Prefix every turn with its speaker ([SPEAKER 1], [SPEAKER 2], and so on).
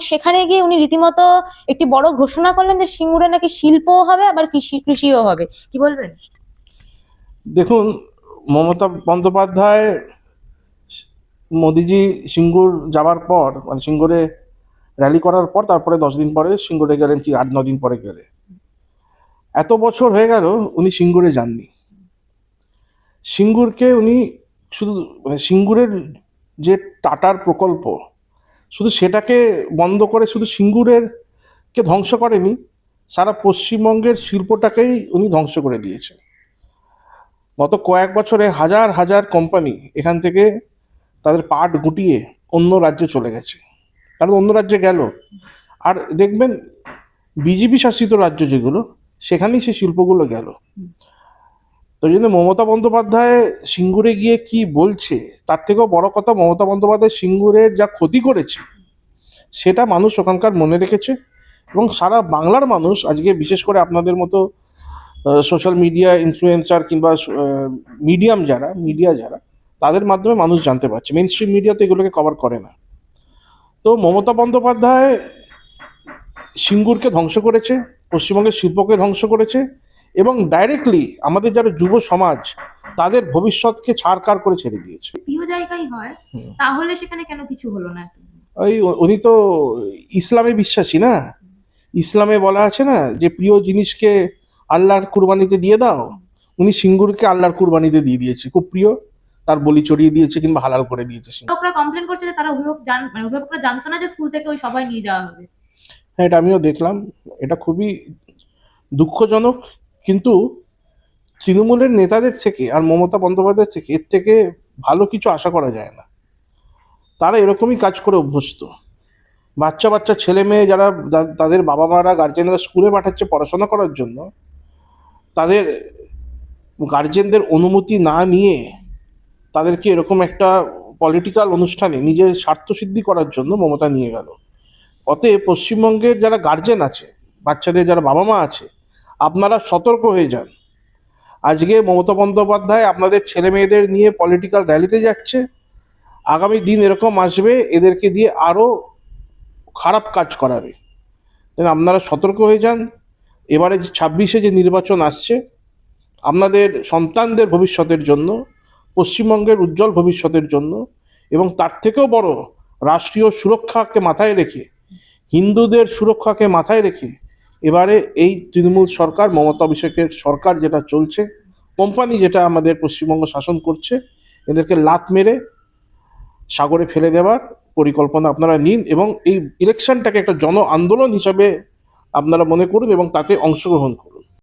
[SPEAKER 1] সেখানে গিয়ে উনি রীতিমতো একটি বড় ঘোষণা করলেন যে সিঙ্গুরে নাকি শিল্পও হবে, আবার কৃষি কৃষিও হবে। কি বলবেন?
[SPEAKER 2] দেখুন, মমতা বন্দ্যোপাধ্যায় মোদিজি সিঙ্গুর যাওয়ার পর মানে সিঙ্গুরে র্যালি করার পর, তারপরে দশ দিন পরে সিঙ্গুরে গেলেন কি, আট দিন পরে গেলে। এত বছর হয়ে গেল উনি সিঙ্গুরে যাননি। সিঙ্গুরকে উনি শুধু মানে সিঙ্গুরের যে টাটার প্রকল্প শুধু সেটাকে বন্ধ করে শুধু সিঙ্গুরের কে ধ্বংস করেনি, সারা পশ্চিমবঙ্গের শিল্পটাকেই উনি ধ্বংস করে দিয়েছে গত কয়েক বছরে হাজার হাজার কোম্পানি এখান থেকে তাদের পাট গুটিয়ে অন্য রাজ্যে চলে গেছে। তারা অন্য রাজ্যে গেল। আর দেখবেন, বিজেপি শাসিত রাজ্য যেগুলো, সেখানেই সেই শিল্পগুলো গেল। তো জন্য মমতা বন্দ্যোপাধ্যায় সিঙ্গুরে গিয়ে কি বলছে, তার থেকেও বড় কথা মমতা বন্দ্যোপাধ্যায় সিঙ্গুরের যা ক্ষতি করেছে সেটা মানুষ ওখানকার মনে রেখেছে এবং সারা বাংলার মানুষ আজকে বিশেষ করে আপনাদের মতো সোশ্যাল মিডিয়া ইনফ্লুয়েন্সার কিংবা মিডিয়াম যারা মিডিয়া যারা তাদের মাধ্যমে মানুষ জানতে পারছে। মেন স্ট্রিম মিডিয়া তো এগুলোকে কভার করে না। তো মমতা বন্দ্যোপাধ্যায় সিঙ্গুরকে ধ্বংস করেছে পশ্চিমবঙ্গের শিল্পকে ধ্বংস করেছে এবং ডাইরেক্টলি আমাদের যারা যুব সমাজ তাদের ভবিষ্যৎকে ছাড়কার করে ছেড়ে দিয়েছে।
[SPEAKER 1] প্রিয় জায়গায় হয় তাহলে সেখানে কেন কিছু হলো না
[SPEAKER 2] ওই উনি তো ইসলামে বিশ্বাসী না? ইসলামে বলা আছে না যে প্রিয় জিনিসকে আল্লাহর কুরবানিতে দিয়ে দাও। উনি সিঙ্গুরকে আল্লাহর কুরবানিতে দিয়ে দিয়েছে। খুব প্রিয়। তার বলি চড়িয়ে দিয়েছে কিংবা হালাল করে দিয়েছে।
[SPEAKER 1] অভিভাবকরা কমপ্লেন করছে যে তারা অভিভাবক জান মানে অভিভাবকরা জানতো না যে স্কুল থেকে ওই সবাই নিয়ে যাওয়া হবে।
[SPEAKER 2] হ্যাঁ এটা আমিও দেখলাম। এটা খুবই দুঃখজনক। কিন্তু তৃণমূলের নেতাদের থেকে আর মমতা বন্দ্যোপাধ্যায়ের থেকে এর থেকে ভালো কিছু আশা করা যায় না। তারা এরকমই কাজ করে অভ্যস্ত। বাচ্চা বাচ্চা ছেলে মেয়ে যারা তাদের বাবা মারা গার্জেনরা স্কুলে পাঠাচ্ছে পড়াশোনা করার জন্য, তাদের গার্জেনদের অনুমতি না নিয়ে তাদেরকে এরকম একটা পলিটিক্যাল অনুষ্ঠানে নিজের স্বার্থসিদ্ধি করার জন্য মমতা নিয়ে গেল। অতএব পশ্চিমবঙ্গের যারা গার্জেন আছে, বাচ্চাদের যারা বাবা মা আছে, আপনারা সতর্ক হয়ে যান। আজকে মমতা বন্দ্যোপাধ্যায় আপনাদের ছেলে মেয়েদের নিয়ে পলিটিক্যাল র্যালিতে যাচ্ছে আগামী দিন এরকম আসবে, এদেরকে দিয়ে আরও খারাপ কাজ করাবে। তাই আপনারা সতর্ক হয়ে যান। এবারে যে ছাব্বিশে যে নির্বাচন আসছে, আপনাদের সন্তানদের ভবিষ্যতের জন্য, পশ্চিমবঙ্গের উজ্জ্বল ভবিষ্যতের জন্য, এবং তার থেকেও বড় রাষ্ট্রীয় সুরক্ষাকে মাথায় রেখে, হিন্দুদের সুরক্ষাকে মাথায় রেখে, এবারে এই তৃণমূল সরকার, মমতা অভিষেকের সরকার যেটা চলছে, কোম্পানি যেটা আমাদের পশ্চিমবঙ্গ শাসন করছে, এদেরকে লাত মেরে সাগরে ফেলে দেওয়ার পরিকল্পনা আপনারা নিন এবং এই ইলেকশনটাকে একটা জন আন্দোলন হিসাবে আপনারা মনে করুন এবং তাতে অংশগ্রহণ করুন।